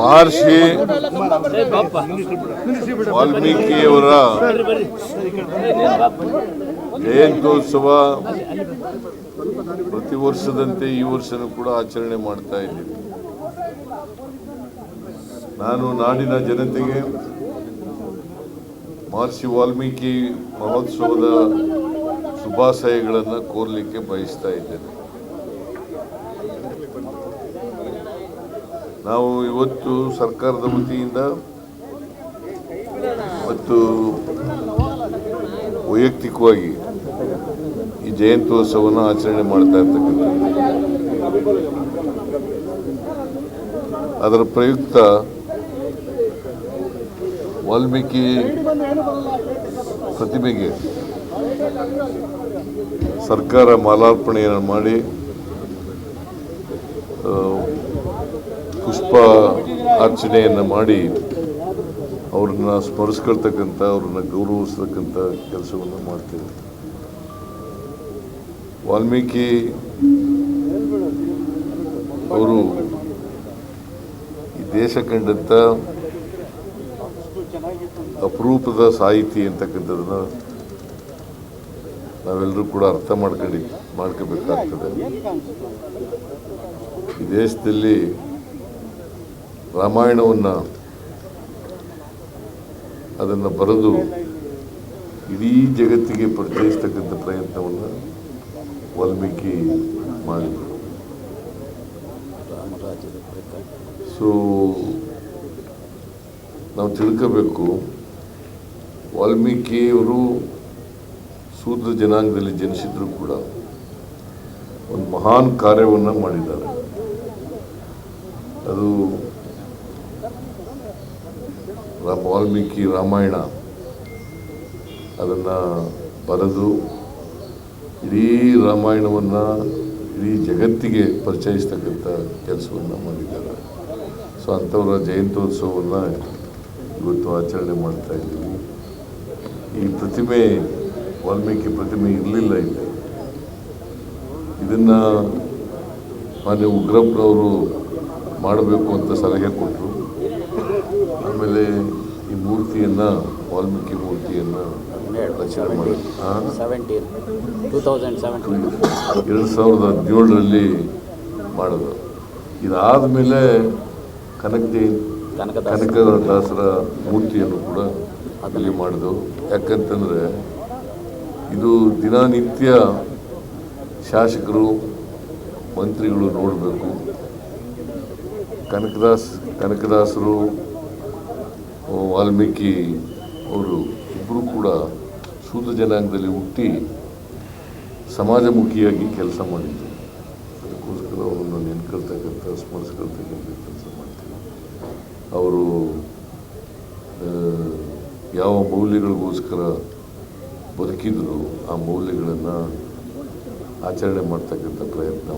ಮಹರ್ಷಿ ವಾಲ್ಮೀಕಿಯವರ ಜಯಂತ್ಯೋತ್ಸವ ಪ್ರತಿ ವರ್ಷದಂತೆ ಈ ವರ್ಷನೂ ಕೂಡ ಆಚರಣೆ ಮಾಡ್ತಾ ಇದ್ದೀವಿ. ನಾನು ನಾಡಿನ ಜನತೆಗೆ ಮಹರ್ಷಿ ವಾಲ್ಮೀಕಿ ಮಹೋತ್ಸವದ ಶುಭಾಶಯಗಳನ್ನು ಕೋರಲಿಕ್ಕೆ ಬಯಸ್ತಾ ಇದ್ದೇನೆ. ನಾವು ಇವತ್ತು ಸರ್ಕಾರದ ವತಿಯಿಂದ ಮತ್ತು ವೈಯಕ್ತಿಕವಾಗಿ ಈ ಜಯಂತ್ಯೋತ್ಸವವನ್ನು ಆಚರಣೆ ಮಾಡ್ತಾ ಇರ್ತಕ್ಕಂಥದ್ದು. ಅದರ ಪ್ರಯುಕ್ತ ವಾಲ್ಮೀಕಿ ಪ್ರತಿಮೆಗೆ ಸರ್ಕಾರ ಮಾಲಾರ್ಪಣೆಯನ್ನು ಮಾಡಿ ಪುಷ್ಪ ಅರ್ಚನೆಯನ್ನು ಮಾಡಿ ಅವ್ರನ್ನ ಸ್ಮರಿಸ್ಕೊಳ್ತಕ್ಕಂಥ, ಅವ್ರನ್ನ ಗೌರವಿಸ್ತಕ್ಕಂಥ ಕೆಲಸವನ್ನು ಮಾಡ್ತೇವೆ. ವಾಲ್ಮೀಕಿ ಅವರು ಈ ದೇಶ ಕಂಡಂಥ ಅಪರೂಪದ ಸಾಹಿತಿ ಅಂತಕ್ಕಂಥದ್ದನ್ನ ನಾವೆಲ್ಲರೂ ಕೂಡ ಅರ್ಥ ಮಾಡ್ಕೊಂಡು, ಮಾಡ್ಕೋಬೇಕಾಗ್ತದೆ. ಈ ದೇಶದಲ್ಲಿ ರಾಮಾಯಣವನ್ನು ಅದನ್ನು ಬರೆದು ಇಡೀ ಜಗತ್ತಿಗೆ ಪರಿಚಯಿಸ್ತಕ್ಕಂಥ ಪ್ರಯತ್ನವನ್ನು ವಾಲ್ಮೀಕಿ ಮಾಡಿದರು. ಸೊ ನಾವು ತಿಳ್ಕೋಬೇಕು, ವಾಲ್ಮೀಕಿಯವರು ಶೂದ್ರ ಜನಾಂಗದಲ್ಲಿ ಜನಿಸಿದ್ರು ಕೂಡ ಒಂದು ಮಹಾನ್ ಕಾರ್ಯವನ್ನು ಮಾಡಿದ್ದಾರೆ. ಅದು ವಾಲ್ಮೀಕಿ ರಾಮಾಯಣ ಅದನ್ನು ಬರೆದು ಇಡೀ ರಾಮಾಯಣವನ್ನು ಇಡೀ ಜಗತ್ತಿಗೆ ಪರಿಚಯಿಸ್ತಕ್ಕಂಥ ಕೆಲಸವನ್ನು ಮಾಡಿದ್ದಾರೆ. ಸೊ ಅಂಥವರ ಜಯಂತ್ಯೋತ್ಸವವನ್ನು ಇವತ್ತು ಆಚರಣೆ ಮಾಡ್ತಾ ಇದ್ದೀವಿ. ಈ ಪ್ರತಿಮೆ, ವಾಲ್ಮೀಕಿ ಪ್ರತಿಮೆ ಇರಲಿಲ್ಲ ಇಲ್ಲಿ. ಇದನ್ನು ಮಾನ್ಯ ಉಗ್ರಪ್ಪನವರು ಮಾಡಬೇಕು ಅಂತ ಸಲಹೆ ಕೊಟ್ಟರು ಆಮೇಲೆ ಈ ಮೂರ್ತಿಯನ್ನು ವಾಲ್ಮೀಕಿ ಮೂರ್ತಿಯನ್ನು ರಚನೆ ಮಾಡಿ ಹಾಂ ಸೆವೆಂಟೀನ್ ಟೂ ತೌಸಂಡ್ ಸೆವೆಂಟೀನ್ ಎರಡು ಸಾವಿರದ ಹದಿನೇಳರಲ್ಲಿ ಮಾಡೋದು. ಇದಾದ ಮೇಲೆ ಕನಕ ಕನಕದಾಸರ ಮೂರ್ತಿಯನ್ನು ಕೂಡ ಅಲ್ಲಿ ಮಾಡಿದೆವು. ಯಾಕಂತಂದರೆ ಇದು ದಿನನಿತ್ಯ ಶಾಸಕರು ಮಂತ್ರಿಗಳು ನೋಡಬೇಕು. ಕನಕದಾಸ್ ಕನಕದಾಸರು ವಾಲ್ಮೀಕಿ ಅವರು ಇಬ್ಬರು ಕೂಡ ಶೂದ್ರ ಜನಾಂಗದಲ್ಲಿ ಹುಟ್ಟಿ ಸಮಾಜಮುಖಿಯಾಗಿ ಕೆಲಸ ಮಾಡಿದ್ರು. ಅದಕ್ಕೋಸ್ಕರ ಅವರನ್ನು ನೆನ್ಕೊಳ್ತಕ್ಕಂಥ, ಸ್ಮರಿಸ್ಕೊಳ್ತಕ್ಕಂಥ ಕೆಲಸ ಮಾಡ್ತೀವಿ ಅವರು ಯಾವ ಮೌಲ್ಯಗಳಿಗೋಸ್ಕರ ಬದುಕಿದ್ರು, ಆ ಮೌಲ್ಯಗಳನ್ನು ಆಚರಣೆ ಮಾಡ್ತಕ್ಕಂಥ ಪ್ರಯತ್ನ